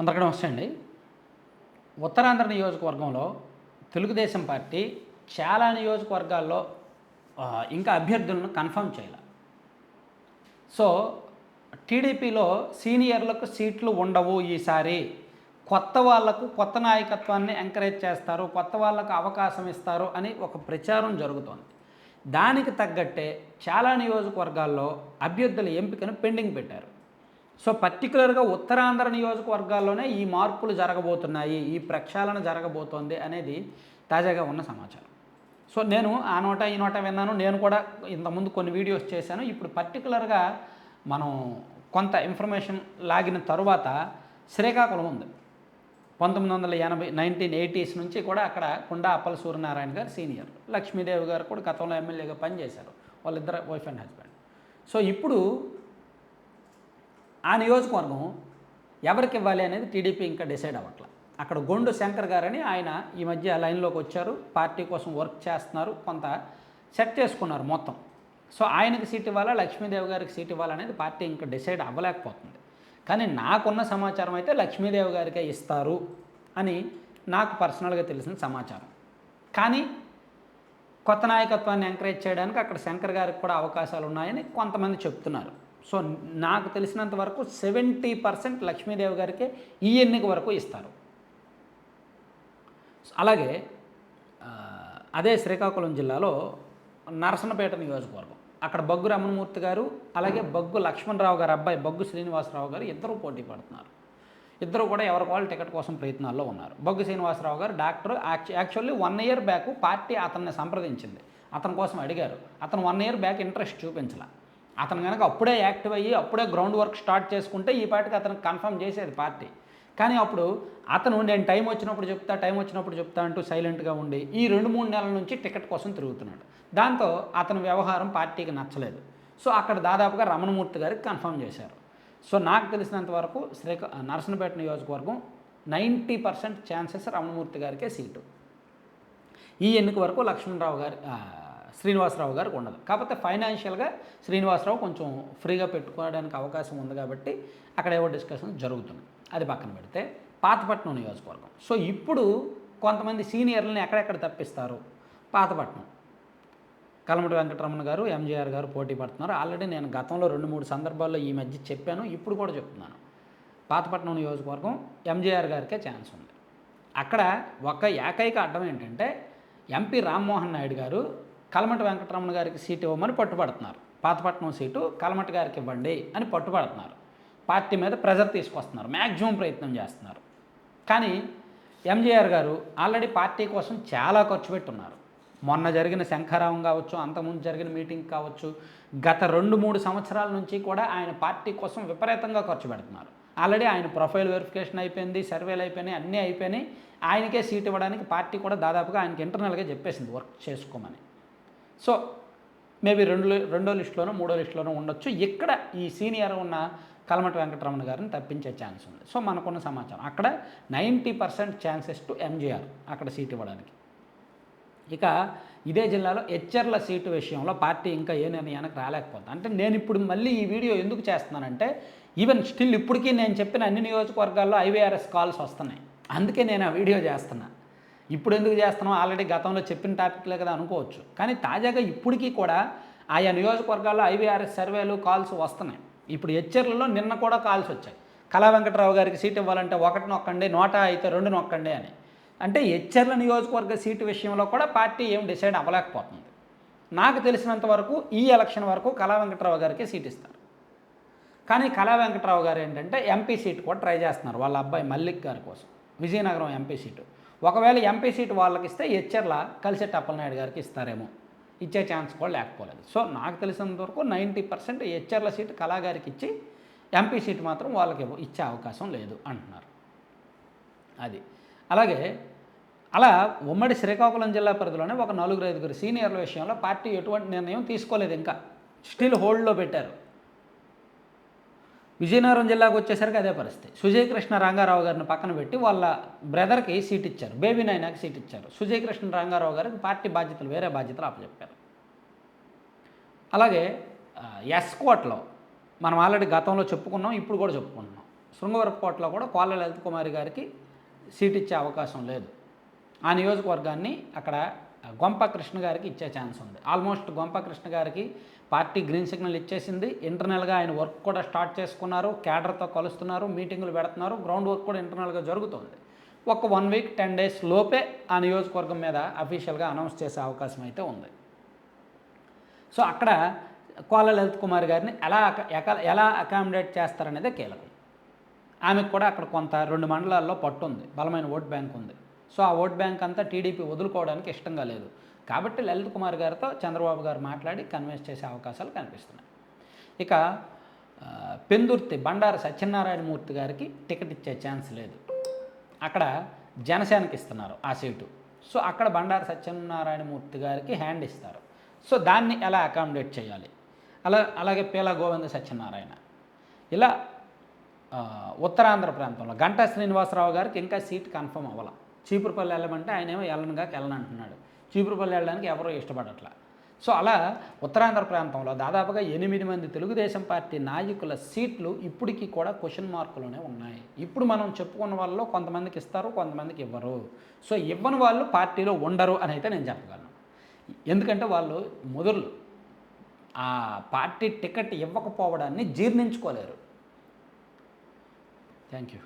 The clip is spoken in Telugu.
అందరికీ నమస్తే అండి. ఉత్తరాంధ్ర నియోజకవర్గంలో తెలుగుదేశం పార్టీ చాలా నియోజకవర్గాల్లో ఇంకా అభ్యర్థులను కన్ఫర్మ్ చేయాలి. సో టీడీపీలో సీనియర్లకు సీట్లు ఉండవు ఈసారి. కొత్త వాళ్ళకు కొత్త నాయకత్వాన్ని ఎంకరేజ్ చేస్తారు కొత్త వాళ్ళకు అవకాశం ఇస్తారు అని ఒక ప్రచారం జరుగుతోంది. దానికి తగ్గట్టే చాలా నియోజకవర్గాల్లో అభ్యర్థుల ఎంపికను పెండింగ్ పెట్టారు. సో పర్టికులర్గా ఉత్తరాంధ్ర నియోజకవర్గాల్లోనే ఈ మార్పులు జరగబోతున్నాయి ఈ ప్రక్షాళన జరగబోతోంది అనేది తాజాగా ఉన్న సమాచారం. సో నేను ఆ నోట ఈ నోట విన్నాను నేను కూడా ఇంతకుముందు కొన్ని వీడియోస్ చేశాను. ఇప్పుడు పర్టికులర్గా మనం కొంత ఇన్ఫర్మేషన్ లాగిన తరువాత శ్రీకాకుళం ఉంది. పంతొమ్మిది వందల ఎనభై నైన్టీన్ ఎయిటీస్ నుంచి కూడా అక్కడ కుండా అప్పల సూర్యనారాయణ గారు సీనియర్ లక్ష్మీదేవి గారు కూడా గతంలో ఎమ్మెల్యేగా పనిచేశారు వాళ్ళిద్దరు వైఫ్ అండ్ హస్బెండ్ సో ఇప్పుడు ఆ నియోజకవర్గం ఎవరికి ఇవ్వాలి అనేది టీడీపీ ఇంకా డిసైడ్ అవ్వట్ల. అక్కడ గొండు శంకర్ గారని ఆయన ఈ మధ్య లైన్లోకి వచ్చారు. పార్టీ కోసం వర్క్ చేస్తున్నారు. కొంత సెట్ చేసుకున్నారు మొత్తం. సో ఆయనకి సీట్ ఇవ్వాలా లక్ష్మీదేవి గారికి సీట్ ఇవ్వాలనేది పార్టీ ఇంకా డిసైడ్ అవ్వలేకపోతుంది. కానీ నాకున్న సమాచారం అయితే లక్ష్మీదేవి గారికే ఇస్తారు అని నాకు పర్సనల్గా తెలిసిన సమాచారం. కానీ కొత్త నాయకత్వాన్ని ఎంకరేజ్ చేయడానికి అక్కడ శంకర్ గారికి కూడా అవకాశాలు ఉన్నాయని కొంతమంది చెప్తున్నారు. సో నాకు తెలిసినంత వరకు సెవెంటీ పర్సెంట్ లక్ష్మీదేవి గారికి ఈ ఎన్నిక వరకు ఇస్తారు. అలాగే అదే శ్రీకాకుళం జిల్లాలో నరసనపేట నియోజకవర్గం. అక్కడ బగ్గు రమణమూర్తి గారు అలాగే బగ్గు లక్ష్మణరావు గారు అబ్బాయి బగ్గు శ్రీనివాసరావు గారు ఇద్దరు పోటీ పడుతున్నారు. ఇద్దరు కూడా ఎవరికి వాళ్ళు టికెట్ కోసం ప్రయత్నాల్లో ఉన్నారు. బొగ్గు Srinivasa Rao garu doctor actu actually one year back party అతన్ని సంప్రదించింది. అతని కోసం అడిగారు. అతను వన్ ఇయర్ బ్యాక్ ఇంట్రెస్ట్ చూపించాల. అతను కనుక అప్పుడే యాక్టివ్ అయ్యి అప్పుడే గ్రౌండ్ వర్క్ స్టార్ట్ చేసుకుంటే ఈ పార్టీకి అతను కన్ఫర్మ్ చేసేది పార్టీ. కానీ అప్పుడు అతను నేను టైం వచ్చినప్పుడు చెప్తా టైం వచ్చినప్పుడు చెప్తా అంటూ సైలెంట్గా ఉండి ఈ రెండు మూడు నెలల నుంచి టికెట్ కోసం తిరుగుతున్నాడు. దాంతో అతని వ్యవహారం పార్టీకి నచ్చలేదు. సో అక్కడ దాదాపుగా రమణమూర్తి గారికి కన్ఫర్మ్ చేశారు. సో నాకు తెలిసినంత వరకు శ్రీక నరసనపేట నియోజకవర్గం నైంటీ పర్సెంట్ ఛాన్సెస్ రమణమూర్తి గారికే సీటు. ఈ ఎన్నిక వరకు లక్ష్మణరావు గారి శ్రీనివాసరావు గారికి ఉండదు. కాకపోతే ఫైనాన్షియల్గా శ్రీనివాసరావు కొంచెం ఫ్రీగా పెట్టుకోవడానికి అవకాశం ఉంది కాబట్టి అక్కడ ఏవో డిస్కషన్ జరుగుతుంది అది పక్కన పెడితే పాతపట్నం నియోజకవర్గం. సో ఇప్పుడు కొంతమంది సీనియర్లని ఎక్కడెక్కడ తప్పిస్తారు? పాతపట్నం. కలమటి వెంకటరమణ గారు ఎంజీఆర్ గారు పోటీ పడుతున్నారు. ఆల్రెడీ నేను గతంలో రెండు మూడు సందర్భాల్లో ఈ మధ్య చెప్పాను. ఇప్పుడు కూడా చెప్తున్నాను. పాతపట్నం నియోజకవర్గం ఎంజీఆర్ గారికే ఛాన్స్ ఉంది. అక్కడ ఒక ఏకైక అడ్డం ఏంటంటే ఎంపీ రామ్మోహన్ నాయుడు గారు కలమటి వెంకటరమణ గారికి సీట్ ఇవ్వమని పట్టుబడుతున్నారు. పాతపట్నం సీటు కలమటి గారికి ఇవ్వండి అని పట్టుబడుతున్నారు. పార్టీ మీద ప్రెజర్ తీసుకొస్తున్నారు. మ్యాక్సిమం ప్రయత్నం చేస్తున్నారు. కానీ ఎంజీఆర్ గారు ఆల్రెడీ పార్టీ కోసం చాలా ఖర్చు పెట్టున్నారు. మొన్న జరిగిన శంఖారావం కావచ్చు అంతకుముందు జరిగిన మీటింగ్ కావచ్చు గత రెండు మూడు సంవత్సరాల నుంచి కూడా ఆయన పార్టీ కోసం విపరీతంగా ఖర్చు పెడుతున్నారు. ఆల్రెడీ ఆయన ప్రొఫైల్ వెరిఫికేషన్ అయిపోయింది సర్వేలు అయిపోయినాయి అన్నీ అయిపోయినాయి. ఆయనకే సీట్ ఇవ్వడానికి పార్టీ కూడా దాదాపుగా ఆయనకి ఇంటర్నల్గా చెప్పేసింది వర్క్ చేసుకోమని. సో మేబీ రెండు రెండో లిస్టులోనో మూడో లిస్టులోనో ఉండొచ్చు. ఇక్కడ ఈ సీనియర్ ఉన్న కలమటి వెంకటరమణ గారిని తప్పించే ఛాన్స్ ఉంది. సో మనకున్న సమాచారం అక్కడ ninety percent chances to MGR అక్కడ సీట్ ఇవ్వడానికి. ఇక ఇదే జిల్లాలో హెచ్ఆర్ల సీటు విషయంలో పార్టీ ఇంకా ఏ నిర్ణయానికి రాలేకపోతుంది. అంటే నేను ఇప్పుడు మళ్ళీ ఈ వీడియో ఎందుకు చేస్తున్నానంటే ఈవెన్ స్టిల్ ఇప్పటికీ నేను చెప్పిన అన్ని నియోజకవర్గాల్లో ఐవీఆర్ఎస్ కాల్స్ వస్తున్నాయి. అందుకే నేను ఆ వీడియో చేస్తున్నాను ఇప్పుడు ఎందుకు చేస్తున్నాం ఆల్రెడీ గతంలో చెప్పిన టాపిక్లే కదా అనుకోవచ్చు. కానీ తాజాగా ఇప్పటికీ కూడా ఆయా నియోజకవర్గాల్లో ఐవీఆర్ఎస్ సర్వేలు కాల్స్ వస్తున్నాయి. ఇప్పుడు హెచ్చర్లలో నిన్న కూడా కాల్స్ వచ్చాయి. కళా వెంకటరావు గారికి సీట్ ఇవ్వాలంటే ఒకటి నొక్కండి నోట అయితే రెండు నొక్కండి అని. అంటే హెచ్చర్ల నియోజకవర్గ సీటు విషయంలో కూడా పార్టీ ఏం డిసైడ్ అవ్వలేకపోతుంది. నాకు తెలిసినంత వరకు ఈ ఎలక్షన్ వరకు కళా వెంకటరావు గారికి సీట్ ఇస్తారు. కానీ కళా వెంకటరావు గారు ఏంటంటే ఎంపీ సీట్ కూడా ట్రై చేస్తున్నారు వాళ్ళ అబ్బాయి మల్లిక్ గారి కోసం. Vizianagaram MP seat. ఒకవేళ ఎంపీ సీట్ వాళ్ళకి ఇస్తే హెచ్ఎర్ల కలిసే టప్పలనాయుడు గారికి ఇస్తారేమో. ఇచ్చే ఛాన్స్ కూడా లేకపోలేదు. సో నాకు తెలిసినంత వరకు నైంటీ పర్సెంట్ హెచ్ఎర్ల సీటు కళాగారికి ఇచ్చి ఎంపీ సీట్ మాత్రం వాళ్ళకి ఇచ్చే అవకాశం లేదు అంటున్నారు. అది. అలాగే అలా ఉమ్మడి శ్రీకాకుళం జిల్లా పరిధిలోనే ఒక నలుగురు ఐదుగురు సీనియర్ల విషయంలో పార్టీ ఎటువంటి నిర్ణయం తీసుకోలేదు ఇంకా. స్టిల్ హోల్డ్లో పెట్టారు. విజయనగరం జిల్లాకు వచ్చేసరికి అదే పరిస్థితి. సుజయ్ కృష్ణ రంగారావు గారిని పక్కన పెట్టి వాళ్ళ బ్రదర్కి సీట్ ఇచ్చారు బేబీ నాయనకి సీట్ ఇచ్చారు సుజయ్ కృష్ణ రంగారావు గారికి పార్టీ బాధ్యతలు వేరే బాధ్యతలు అప్పచెప్పారు. అలాగే ఎస్కోట్లో మనం ఆల్రెడీ గతంలో చెప్పుకున్నాం ఇప్పుడు కూడా చెప్పుకుంటున్నాం. శృంగవరపుకోటలో కూడా కోళ్ళ లలిత్ కుమారి గారికి సీట్ ఇచ్చే అవకాశం లేదు. ఆ నియోజకవర్గాన్ని అక్కడ గొంప కృష్ణ గారికి ఇచ్చే ఛాన్స్ ఉంది. ఆల్మోస్ట్ గొంప కృష్ణ గారికి పార్టీ గ్రీన్ సిగ్నల్ ఇచ్చేసింది. ఇంటర్నల్గా ఆయన వర్క్ కూడా స్టార్ట్ చేసుకున్నారు. క్యాడర్తో కలుస్తున్నారు. మీటింగులు పెడుతున్నారు. గ్రౌండ్ వర్క్ కూడా ఇంటర్నల్గా జరుగుతుంది. ఒక వన్ వీక్ టెన్ డేస్ లోపే ఆ నియోజకవర్గం మీద అఫీషియల్గా అనౌన్స్ చేసే అవకాశం అయితే ఉంది. సో అక్కడ కోల లలిత్ కుమార్ గారిని ఎలా ఎలా అకామిడేట్ చేస్తారనేదే కీలకం. ఆమెకు కూడా అక్కడ కొంత రెండు మండలాల్లో పట్టు ఉంది. బలమైన ఓట్ బ్యాంక్ ఉంది. సో ఆ ఓట్ బ్యాంక్ అంతా టీడీపీ వదులుకోవడానికి ఇష్టంగా లేదు. కాబట్టి లలిత్ కుమార్ గారితో చంద్రబాబు గారు మాట్లాడి కన్విన్స్ చేసే అవకాశాలు కనిపిస్తున్నాయి. ఇక పెందుర్తి బండారు సత్యనారాయణ మూర్తి గారికి టికెట్ ఇచ్చే ఛాన్స్ లేదు. అక్కడ జనసేనకి ఇస్తున్నారు ఆ సీటు. సో అక్కడ బండారు సత్యనారాయణ మూర్తి గారికి హ్యాండ్ ఇస్తారు. సో దాన్ని ఎలా అకామిడేట్ చేయాలి? అలా అలాగే పీల గోవింద సత్యనారాయణ. ఇలా ఉత్తరాంధ్ర ప్రాంతంలో గంటా శ్రీనివాసరావు గారికి ఇంకా సీట్ కన్ఫర్మ్ అవ్వాలి. చీపురుపల్లి వెళ్ళమంటే ఆయన ఏమో వెళ్ళనుగా వెళ్ళనంటున్నాడు చీపురుపల్లి వెళ్ళడానికి ఎవరో ఇష్టపడట్లా. సో అలా ఉత్తరాంధ్ర ప్రాంతంలో దాదాపుగా ఎనిమిది మంది తెలుగుదేశం పార్టీ నాయకుల సీట్లు ఇప్పటికీ కూడా క్వశ్చన్ మార్కులోనే ఉన్నాయి. ఇప్పుడు మనం చెప్పుకున్న వాళ్ళలో కొంతమందికి ఇస్తారు కొంతమందికి ఇవ్వరు. సో ఇవ్వని వాళ్ళు పార్టీలో ఉండరు అని అయితే నేను చెప్పగలను. ఎందుకంటే వాళ్ళు ముదురులు. ఆ పార్టీ టికెట్ ఇవ్వకపోవడాన్ని జీర్ణించుకోలేరు. Thank you.